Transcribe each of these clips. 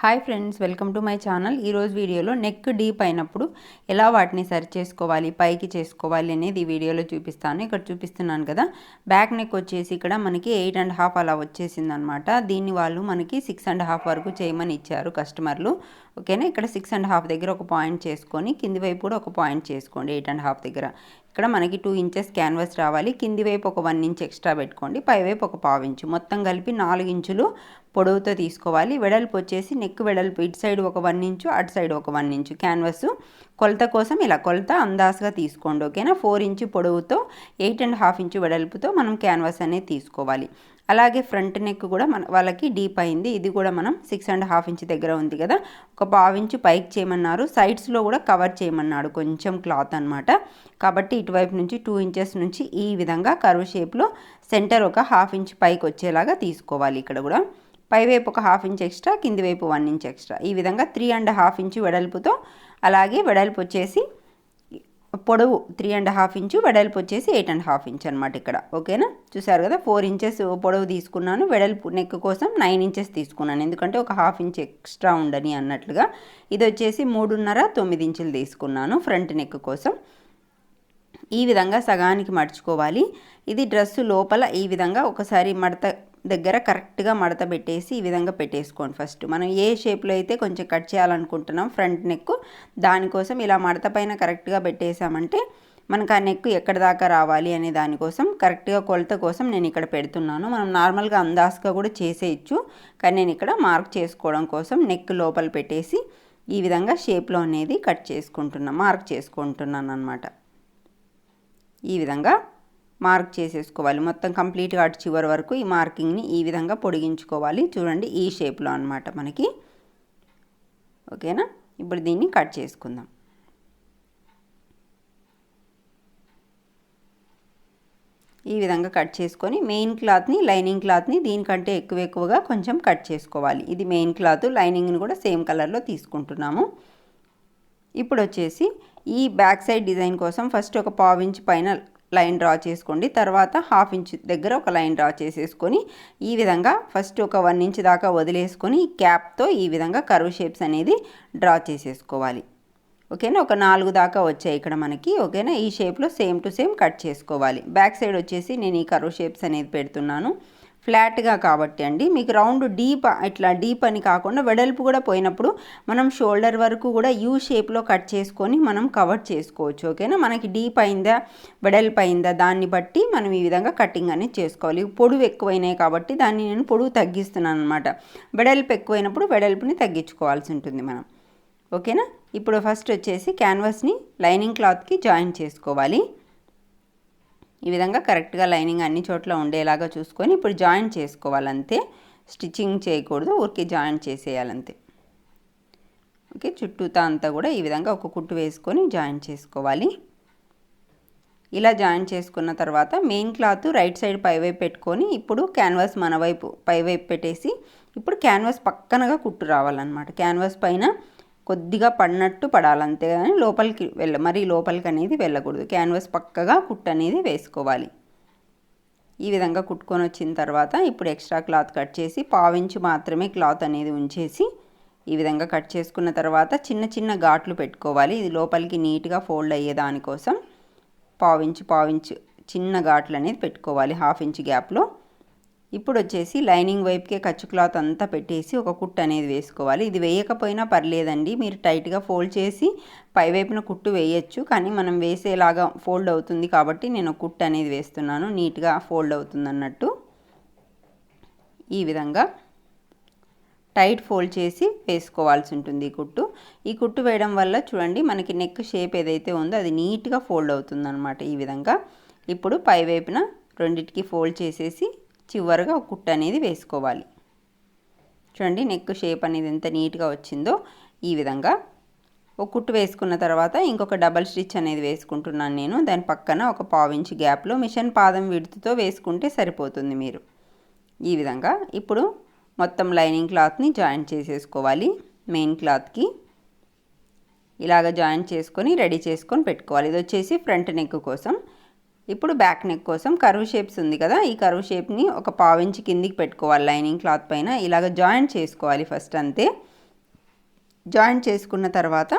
Hi friends welcome to my channel. ఈరోజు వీడియోలో neck deep అయినప్పుడు ఎలా వాటిని సరి చేసుకోవాలి పైకి చేసుకోవాలి అనేది ఈ వీడియోలో చూపిస్తాను. ఇక్కడ చూపిస్తున్నాను కదా బ్యాక్ నెక్ వచ్చేసి ఇక్కడ మనకి ఎయిట్ అండ్ హాఫ్ అలా వచ్చేసింది అనమాట దీన్ని వాళ్ళు మనకి సిక్స్ అండ్ హాఫ్ వరకు చేయమని ఇచ్చారు కస్టమర్లు. ఓకేనా? ఇక్కడ సిక్స్ అండ్ హాఫ్ దగ్గర ఒక పాయింట్ చేసుకొని కింది వైపు కూడా ఒక పాయింట్ చేసుకోండి ఎయిట్ అండ్ హాఫ్ దగ్గర. ఇక్కడ మనకి టూ ఇంచెస్ క్యాన్వాస్ రావాలి. కింది వైపు ఒక వన్ ఇంచ్ ఎక్స్ట్రా పెట్టుకోండి. పై వైపు ఒక పావు ఇంచు మొత్తం కలిపి నాలుగు ఇంచులు పొడవుతో తీసుకోవాలి. వెడల్పు వచ్చేసి నెక్ వెడల్పు. ఇటు సైడ్ ఒక వన్ ఇంచు అటు సైడ్ ఒక వన్ ఇంచు క్యాన్వాస్ కొలత కోసం ఇలా కొలత అందాజుగా తీసుకోండి. ఓకేనా? ఫోర్ ఇంచు పొడవుతో ఎయిట్ అండ్ హాఫ్ ఇంచు వెడల్పుతో మనం క్యాన్వాస్ అనేది తీసుకోవాలి. అలాగే ఫ్రంట్ నెక్ కూడా మన వాళ్ళకి డీప్ అయింది. ఇది కూడా మనం సిక్స్ అండ్ హాఫ్ ఇంచ్ దగ్గర ఉంది కదా. ఒక పావు ఇంచు పైకి చేయమన్నారు. సైడ్స్లో కూడా కవర్ చేయమన్నాడు. కొంచెం క్లాత్ అనమాట కాబట్టి ఇటువైపు నుంచి టూ ఇంచెస్ నుంచి ఈ విధంగా కరువు షేప్లో సెంటర్ ఒక హాఫ్ ఇంచ్ పైకి వచ్చేలాగా తీసుకోవాలి ఇక్కడ కూడా. పైవైపు ఒక హాఫ్ ఇంచ్ ఎక్స్ట్రా కింది వైపు వన్ ఇంచ్ ఎక్స్ట్రా ఈ విధంగా త్రీ అండ్ హాఫ్ ఇంచు వెడల్పుతో అలాగే వెడల్పు వచ్చేసి పొడవు త్రీ అండ్ హాఫ్ ఇంచు వెడల్పు వచ్చేసి ఎయిట్ అండ్ హాఫ్ ఇంచ్ అనమాట ఇక్కడ. ఓకేనా? చూసారు కదా? ఫోర్ ఇంచెస్ పొడవు తీసుకున్నాను. వెడల్పు నెక్ కోసం నైన్ ఇంచెస్ తీసుకున్నాను. ఎందుకంటే ఒక హాఫ్ ఇంచ్ ఎక్స్ట్రా ఉండని అన్నట్లుగా. ఇది వచ్చేసి మూడున్నర తొమ్మిది ఇంచులు తీసుకున్నాను ఫ్రంట్ నెక్ కోసం. ఈ విధంగా సగానికి మడుచుకోవాలి. ఇది డ్రెస్సు లోపల ఈ విధంగా ఒకసారి మడత దగ్గర కరెక్ట్గా మడత పెట్టేసి ఈ విధంగా పెట్టేసుకోండి ఫస్ట్. మనం ఏ షేప్లో అయితే కొంచెం కట్ చేయాలనుకుంటున్నాం ఫ్రంట్ నెక్ దానికోసం ఇలా మడత పైన కరెక్ట్గా పెట్టేసామంటే మనకు ఆ నెక్ ఎక్కడ దాకా రావాలి అనే దానికోసం కరెక్ట్గా కొలత కోసం నేను ఇక్కడ పెడుతున్నాను. మనం నార్మల్గా అందాస్గా కూడా చేసేయచ్చు కానీ నేను ఇక్కడ మార్క్ చేసుకోవడం కోసం నెక్ లోపల పెట్టేసి ఈ విధంగా షేప్లో అనేది కట్ చేసుకుంటున్నాను మార్క్ చేసుకుంటున్నాను అనమాట ఈ విధంగా మార్క్ చేసేసుకోవాలి. మొత్తం కంప్లీట్గా అటు చివరి వరకు ఈ మార్కింగ్ని ఈ విధంగా పొడిగించుకోవాలి. చూడండి ఈ షేప్లో అనమాట మనకి. ఓకేనా? ఇప్పుడు దీన్ని కట్ చేసుకుందాం. ఈ విధంగా కట్ చేసుకొని మెయిన్ క్లాత్ని లైనింగ్ క్లాత్ని దీనికంటే ఎక్కువ ఎక్కువగా కొంచెం కట్ చేసుకోవాలి. ఇది మెయిన్ క్లాత్ లైనింగ్ని కూడా సేమ్ కలర్లో తీసుకుంటున్నాము. ఇప్పుడు వచ్చేసి ఈ బ్యాక్ సైడ్ డిజైన్ కోసం ఫస్ట్ ఒక పావు ఇంచ్ పైన లైన్ డ్రా చేసుకోండి. తర్వాత హాఫ్ ఇంచ్ దగ్గర ఒక లైన్ డ్రా చేసేసుకొని ఈ విధంగా ఫస్ట్ ఒక వన్ ఇంచ్ దాకా వదిలేసుకొని క్యాప్తో ఈ విధంగా కర్వ్ షేప్స్ అనేది డ్రా చేసేసుకోవాలి. ఓకేనా? ఒక నాలుగు దాకా వచ్చాయి ఇక్కడ మనకి. ఓకేనా? ఈ షేప్లో సేమ్ టు సేమ్ కట్ చేసుకోవాలి. బ్యాక్ సైడ్ వచ్చేసి నేను ఈ కర్వ్ షేప్స్ అనేది పెడుతున్నాను. ఫ్లాట్గా కాబట్టి అండి. మీకు రౌండ్ డీప్ ఇట్లా డీప్ అని కాకుండా వెడల్పు కూడా పోయినప్పుడు మనం షోల్డర్ వరకు కూడా యూ షేప్లో కట్ చేసుకొని మనం కవర్ చేసుకోవచ్చు. ఓకేనా? మనకి డీప్ అయిందా వెడల్పు అయిందా దాన్ని బట్టి మనం ఈ విధంగా కటింగ్ అనేది చేసుకోవాలి. పొడువు ఎక్కువైనాయి కాబట్టి దాన్ని నేను పొడువు తగ్గిస్తున్నాను అనమాట వెడల్పు ఎక్కువైనప్పుడు వెడల్పుని తగ్గించుకోవాల్సి ఉంటుంది మనం. ఓకేనా? ఇప్పుడు ఫస్ట్ వచ్చేసి క్యాన్వాస్ని లైనింగ్ క్లాత్కి జాయిన్ చేసుకోవాలి. ఈ విధంగా కరెక్ట్గా లైనింగ్ అన్ని చోట్ల ఉండేలాగా చూసుకొని ఇప్పుడు జాయిన్ చేసుకోవాలంతే. స్టిచ్చింగ్ చేయకూడదు ఊరికే జాయిన్ చేసేయాలంతే. ఓకే చుట్టూతా అంతా కూడా ఈ విధంగా ఒక కుట్టు వేసుకొని జాయిన్ చేసుకోవాలి. ఇలా జాయిన్ చేసుకున్న తర్వాత మెయిన్ క్లాత్ రైట్ సైడ్ పైవైపు పెట్టుకొని ఇప్పుడు క్యాన్వాస్ మన వైపు పైవైపు పెట్టేసి ఇప్పుడు క్యాన్వాస్ పక్కనగా కుట్టు రావాలన్నమాట. క్యాన్వాస్ పైన కొద్దిగా పడినట్టు పడాలి అంతేగాని లోపలికి వెళ్ళ మరీ లోపలికి అనేది వెళ్ళకూడదు. క్యాన్వాస్ పక్కగా కుట్ అనేది వేసుకోవాలి. ఈ విధంగా కుట్టుకొని వచ్చిన తర్వాత ఇప్పుడు ఎక్స్ట్రా క్లాత్ కట్ చేసి పావించి మాత్రమే క్లాత్ అనేది ఉంచేసి ఈ విధంగా కట్ చేసుకున్న తర్వాత చిన్న చిన్న ఘాట్లు పెట్టుకోవాలి. ఇది లోపలికి నీట్గా ఫోల్డ్ అయ్యే దానికోసం పావించు పావించు చిన్న ఘాట్లు అనేది పెట్టుకోవాలి. హాఫ్ ఇంచ్ గ్యాప్లో ఇప్పుడు వచ్చేసి లైనింగ్ వైపుకే ఖర్చు క్లాత్ అంతా పెట్టేసి ఒక కుట్టు అనేది వేసుకోవాలి. ఇది వేయకపోయినా పర్లేదండి. మీరు టైట్గా ఫోల్డ్ చేసి పైవైపున కుట్టు వేయచ్చు. కానీ మనం వేసేలాగా ఫోల్డ్ అవుతుంది కాబట్టి నేను కుట్టు అనేది వేస్తున్నాను. నీట్గా ఫోల్డ్ అవుతుంది అన్నట్టు ఈ విధంగా టైట్ ఫోల్డ్ చేసి వేసుకోవాల్సి ఉంటుంది ఈ కుట్టు. ఈ కుట్టు వేయడం వల్ల చూడండి మనకి నెక్ షేప్ ఏదైతే ఉందో అది నీట్గా ఫోల్డ్ అవుతుంది ఈ విధంగా. ఇప్పుడు పైవైపున రెండిటికి ఫోల్డ్ చేసేసి చివరిగా ఒక కుట్టు అనేది వేసుకోవాలి. చూడండి నెక్ షేప్ అనేది ఎంత నీట్గా వచ్చిందో ఈ విధంగా. ఒక కుట్టు వేసుకున్న తర్వాత ఇంకొక డబల్ స్టిచ్ అనేది వేసుకుంటున్నాను నేను. దాని పక్కన ఒక పావించి గ్యాప్లో మిషన్ పాదం విడుతుతో వేసుకుంటే సరిపోతుంది మీరు. ఈ విధంగా ఇప్పుడు మొత్తం లైనింగ్ క్లాత్ని జాయిన్ చేసేసుకోవాలి. మెయిన్ క్లాత్కి ఇలాగ జాయిన్ చేసుకొని రెడీ చేసుకొని పెట్టుకోవాలి. ఇది వచ్చేసి ఫ్రంట్ నెక్ కోసం. ఇప్పుడు బ్యాక్ నెక్ కోసం కర్వ్ షేప్స్ ఉంది కదా ఈ కర్వ్ షేప్ని ఒక పావించి కిందికి పెట్టుకోవాలి లైనింగ్ క్లాత్ పైన. ఇలాగ జాయింట్ చేసుకోవాలి ఫస్ట్ అంతే. జాయింట్ చేసుకున్న తర్వాత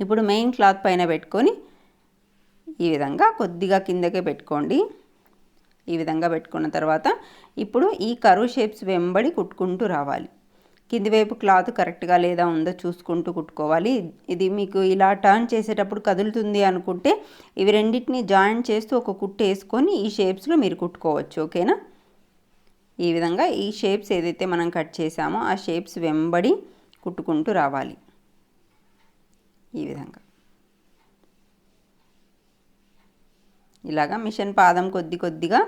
ఇప్పుడు మెయిన్ క్లాత్ పైన పెట్టుకొని ఈ విధంగా కొద్దిగా కిందకే పెట్టుకోండి. ఈ విధంగా పెట్టుకున్న తర్వాత ఇప్పుడు ఈ కరువు షేప్స్ వెంబడి కుట్టుకుంటూ రావాలి. కింది వైపు క్లాత్ కరెక్ట్గా లేదా ఉందో చూసుకుంటూ కుట్టుకోవాలి. ఇది మీకు ఇలా టర్న్ చేసేటప్పుడు కదులుతుంది అనుకుంటే ఇవి రెండింటిని జాయిన్ చేస్తూ ఒక కుట్టు వేసుకొని ఈ షేప్స్లో మీరు కుట్టుకోవచ్చు. ఓకేనా? ఈ విధంగా ఈ షేప్స్ ఏదైతే మనం కట్ చేసామో ఆ షేప్స్ వెంబడి కుట్టుకుంటూ రావాలి. ఈ విధంగా. ఇలాగా మిషన్ పాదం కొద్ది కొద్దిగా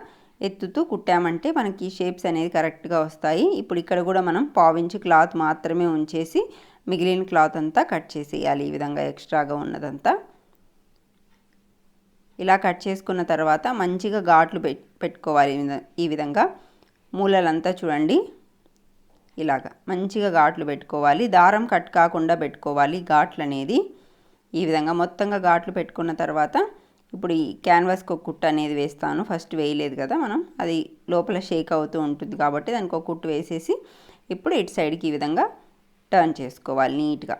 ఎత్తుతూ కుట్టామంటే మనకి షేప్స్ అనేది కరెక్ట్గా వస్తాయి. ఇప్పుడు ఇక్కడ కూడా మనం పావించి క్లాత్ మాత్రమే ఉంచేసి మిగిలిన క్లాత్ అంతా కట్ చేసేయాలి. ఈ విధంగా ఎక్స్ట్రాగా ఉన్నదంతా. ఇలా కట్ చేసుకున్న తర్వాత మంచిగా ఘాట్లు పెట్టుకోవాలి. ఈ విధంగా మూలలంతా చూడండి. ఇలాగా మంచిగా ఘాట్లు పెట్టుకోవాలి. దారం కట్ కాకుండా పెట్టుకోవాలి. ఘాట్లు అనేది ఈ విధంగా మొత్తంగా ఘాట్లు పెట్టుకున్న తర్వాత ఇప్పుడు ఈ క్యాన్వాస్కి ఒక కుట్టు అనేది వేస్తాను. ఫస్ట్ వేయలేదు కదా మనం. అది లోపల షేక్ అవుతూ ఉంటుంది కాబట్టి దానికి ఒక కుట్టు వేసేసి ఇప్పుడు ఇటు సైడ్కి ఈ విధంగా టర్న్ చేసుకోవాలి నీట్గా.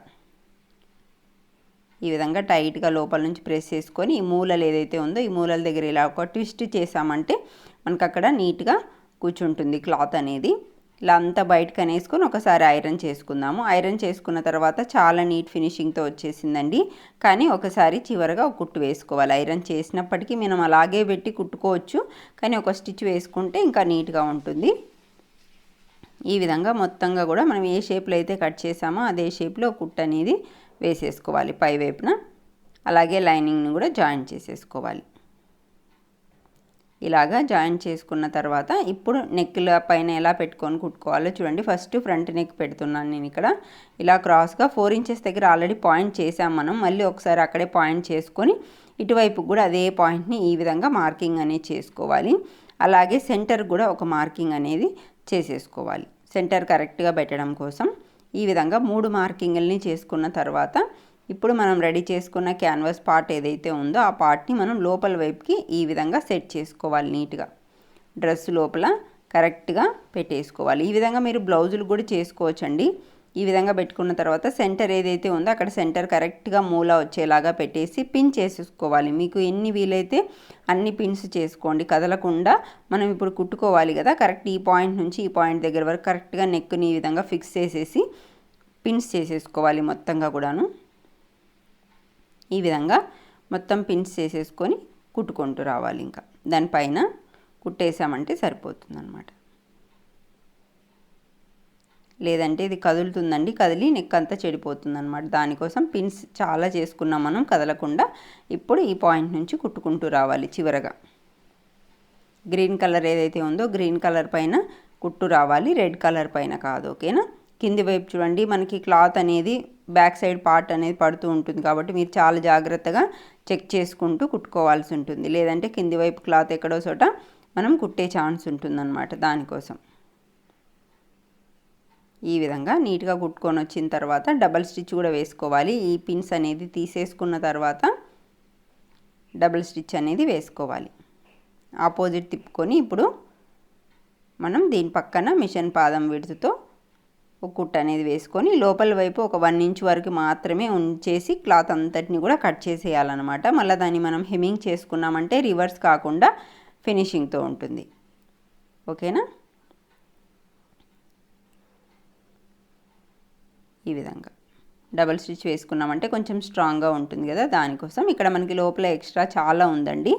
ఈ విధంగా టైట్గా లోపల నుంచి ప్రెస్ చేసుకొని ఈ మూలలు ఏదైతే ఉందో ఈ మూలల దగ్గర ఇలా ఒక ట్విస్ట్ చేసామంటే మనకు అక్కడ నీట్గా కూర్చుంటుంది క్లాత్ అనేది. ఇలా అంతా బయటకు అనేసుకొని ఒకసారి ఐరన్ చేసుకుందాము. ఐరన్ చేసుకున్న తర్వాత చాలా నీట్ ఫినిషింగ్తో వచ్చేసిందండి. కానీ ఒకసారి చివరగా ఒక కుట్టు వేసుకోవాలి. ఐరన్ చేసినప్పటికీ మనం అలాగే పెట్టి కుట్టుకోవచ్చు. కానీ ఒక స్టిచ్ వేసుకుంటే ఇంకా నీట్గా ఉంటుంది. ఈ విధంగా మొత్తంగా కూడా మనం ఏ షేప్లో అయితే కట్ చేసామో అదే షేప్లో కుట్టు అనేది వేసేసుకోవాలి పై వైపున. అలాగే లైనింగ్ని కూడా జాయిన్ చేసేసుకోవాలి. ఇలాగా జాయిన్ చేసుకున్న తర్వాత ఇప్పుడు నెక్ల పైన ఎలా పెట్టుకొని కుట్టుకోవాలో చూడండి. ఫస్ట్ ఫ్రంట్ నెక్ పెడుతున్నాను నేను ఇక్కడ. ఇలా క్రాస్గా ఫోర్ ఇంచెస్ దగ్గర ఆల్రెడీ పాయింట్ చేసాం మనం. మళ్ళీ ఒకసారి అక్కడే పాయింట్ చేసుకొని ఇటువైపు కూడా అదే పాయింట్ని ఈ విధంగా మార్కింగ్ అనేది చేసుకోవాలి. అలాగే సెంటర్ కూడా ఒక మార్కింగ్ అనేది చేసేసుకోవాలి. సెంటర్ కరెక్ట్గా పెట్టడం కోసం ఈ విధంగా మూడు మార్కింగ్లని చేసుకున్న తర్వాత ఇప్పుడు మనం రెడీ చేసుకున్న క్యాన్వాస్ పార్ట్ ఏదైతే ఉందో ఆ పార్ట్ని మనం లోపల వైపుకి ఈ విధంగా సెట్ చేసుకోవాలి నీట్గా. డ్రెస్ లోపల కరెక్ట్గా పెట్టేసుకోవాలి. ఈ విధంగా మీరు బ్లౌజులు కూడా చేసుకోవచ్చండి. ఈ విధంగా పెట్టుకున్న తర్వాత సెంటర్ ఏదైతే ఉందో అక్కడ సెంటర్ కరెక్ట్గా మూల వచ్చేలాగా పెట్టేసి పిన్ చేసేసుకోవాలి. మీకు ఎన్ని వీలైతే అన్ని పిన్స్ చేసుకోండి. కదలకుండా మనం ఇప్పుడు కుట్టుకోవాలి కదా కరెక్ట్ ఈ పాయింట్ నుంచి ఈ పాయింట్ దగ్గర వరకు కరెక్ట్గా నెక్ని ఈ విధంగా ఫిక్స్ చేసేసి పిన్స్ చేసేసుకోవాలి మొత్తంగా కూడాను. ఈ విధంగా మొత్తం పిన్స్ చేసేసుకొని కుట్టుకుంటూ రావాలి ఇంకా. దానిపైన కుట్టేసామంటే సరిపోతుంది అనమాట లేదంటే ఇది కదులుతుందండి కదిలి నెక్ అంతా చెడిపోతుంది అనమాట దానికోసం పిన్స్ చాలా చేసుకున్నాం మనం కదలకుండా ఇప్పుడు ఈ పాయింట్ నుంచి కుట్టుకుంటూ రావాలి చివరగా. గ్రీన్ కలర్ ఏదైతే ఉందో గ్రీన్ కలర్ పైన కుట్టు రావాలి రెడ్ కలర్ పైన కాదు ఓకేనా? కింది వైపు చూడండి మనకి క్లాత్ అనేది బ్యాక్ సైడ్ పార్ట్ అనేది పడుతూ ఉంటుంది కాబట్టి మీరు చాలా జాగ్రత్తగా చెక్ చేసుకుంటూ కుట్టుకోవాల్సి ఉంటుంది. లేదంటే కింది వైపు క్లాత్ ఎక్కడో చోట మనం కుట్టే ఛాన్స్ ఉంటుందన్నమాట దానికోసం. ఈ విధంగా నీట్గా కుట్టుకొని వచ్చిన తర్వాత డబల్ స్టిచ్ కూడా వేసుకోవాలి. ఈ పిన్స్ అనేది తీసేసుకున్న తర్వాత డబల్ స్టిచ్ అనేది వేసుకోవాలి. ఆపోజిట్ తిప్పుకొని ఇప్పుడు మనం దీని పక్కన మిషన్ పాదం విడుతుతో ఒక కుట్ట అనేది వేసుకొని లోపల వైపు ఒక వన్ ఇంచ్ వరకు మాత్రమే ఉంచేసి క్లాత్ అంతటిని కూడా కట్ చేసేయాలన్నమాట. మళ్ళీ దాన్ని మనం హెమింగ్ చేసుకున్నామంటే రివర్స్ కాకుండా ఫినిషింగ్తో ఉంటుంది. ఓకేనా? ఈ విధంగా. డబల్ స్టిచ్ వేసుకున్నామంటే కొంచెం స్ట్రాంగ్గా ఉంటుంది కదా దానికోసం. ఇక్కడ మనకి లోపల ఎక్స్ట్రా చాలా ఉందండి.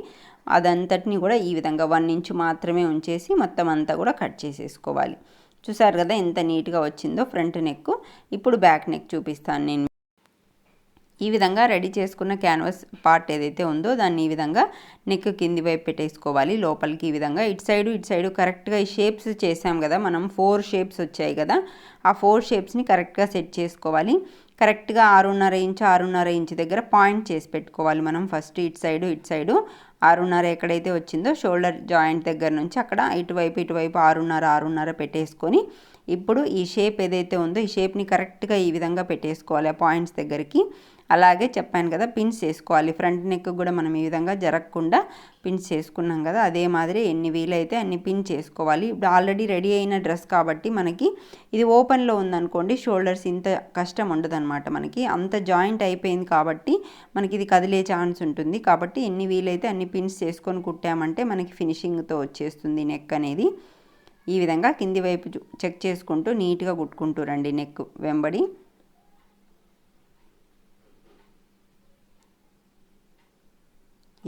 అదంతటిని కూడా ఈ విధంగా వన్ ఇంచ్ మాత్రమే ఉంచేసి మొత్తం అంతా కూడా కట్ చేసేసుకోవాలి. చూసారు కదా ఎంత నీట్గా వచ్చిందో ఫ్రంట్ నెక్ ఇప్పుడు బ్యాక్ నెక్ చూపిస్తాను నేను. ఈ విధంగా రెడీ చేసుకున్న క్యాన్వాస్ పార్ట్ ఏదైతే ఉందో దాన్ని ఈ విధంగా నెక్ కింది వైపు పెట్టేసుకోవాలి. లోపలికి ఈ విధంగా ఇటు సైడు ఇటు సైడు కరెక్ట్గా ఈ షేప్స్ చేసాం కదా మనం. ఫోర్ షేప్స్ వచ్చాయి కదా. ఆ ఫోర్ షేప్స్ని కరెక్ట్గా సెట్ చేసుకోవాలి. కరెక్ట్గా ఆరున్నర ఇంచు ఆరున్నర ఇంచు దగ్గర పాయింట్ చేసి పెట్టుకోవాలి మనం. ఫస్ట్ ఇటు సైడు ఇటు సైడు ఆరున్నర ఎక్కడైతే వచ్చిందో షోల్డర్ జాయింట్ దగ్గర నుంచి అక్కడ ఇటువైపు ఇటువైపు ఆరున్నర ఆరున్నర పెట్టేసుకొని ఇప్పుడు ఈ షేప్ ఏదైతే ఉందో ఈ షేప్ని కరెక్ట్గా ఈ విధంగా పెట్టేసుకోవాలి ఆ పాయింట్స్ దగ్గరికి. అలాగే చెప్పాను కదా పిన్స్ వేసుకోవాలి. ఫ్రంట్ నెక్ కూడా మనం ఈ విధంగా జరగకుండా పిన్స్ చేసుకున్నాం కదా అదే మాదిరి ఎన్ని వీలైతే అన్ని పిన్ చేసుకోవాలి. ఇప్పుడు ఆల్రెడీ రెడీ అయిన డ్రెస్ కాబట్టి మనకి ఇది ఓపెన్లో ఉందనుకోండి షోల్డర్స్ ఇంత కష్టం ఉండదన్నమాట మనకి. అంత జాయింట్ అయిపోయింది కాబట్టి మనకి ఇది కదిలే ఛాన్స్ ఉంటుంది. కాబట్టి ఎన్ని వీలైతే అన్ని పిన్స్ చేసుకొని కుట్టామంటే మనకి ఫినిషింగ్తో వచ్చేస్తుంది నెక్ అనేది. ఈ విధంగా కింది వైపు చెక్ చేసుకుంటూ నీట్గా కుట్టుకుంటూ రండి నెక్ వెంబడి.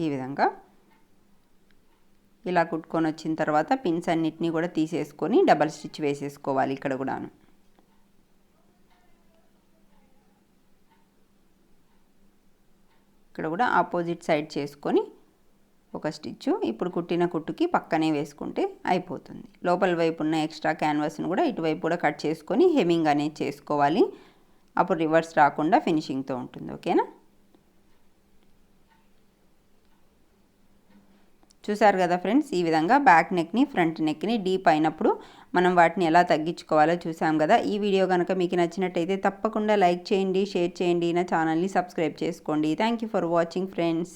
ఈ విధంగా ఇలా కుట్టుకొని వచ్చిన తర్వాత పిన్స్ అన్నిటినీ కూడా తీసేసుకొని డబల్ స్టిచ్ వేసేసుకోవాలి ఇక్కడ కూడాను. ఇక్కడ కూడా ఆపోజిట్ సైడ్ చేసుకొని ఒక స్టిచ్ ఇప్పుడు కుట్టిన కుట్టుకి పక్కనే వేసుకుంటే అయిపోతుంది. లోపల వైపు ఉన్న ఎక్స్ట్రా క్యాన్వాస్ను కూడా ఇటువైపు కూడా కట్ చేసుకొని హెమింగ్ అనేది చేసుకోవాలి. అప్పుడు రివర్స్ రాకుండా ఫినిషింగ్తో ఉంటుంది. ఓకేనా? చూసారు కదా ఫ్రెండ్స్? ఈ విధంగా బ్యాక్ నెక్ని ఫ్రంట్ నెక్ని డీప్ అయినప్పుడు మనం వాటిని ఎలా తగ్గించుకోవాలో చూసాం కదా. ఈ వీడియో కనుక మీకు నచ్చినట్టయితే తప్పకుండా లైక్ చేయండి షేర్ చేయండి. నా ఛానల్ని సబ్స్క్రైబ్ చేసుకోండి. Thank you for watching friends.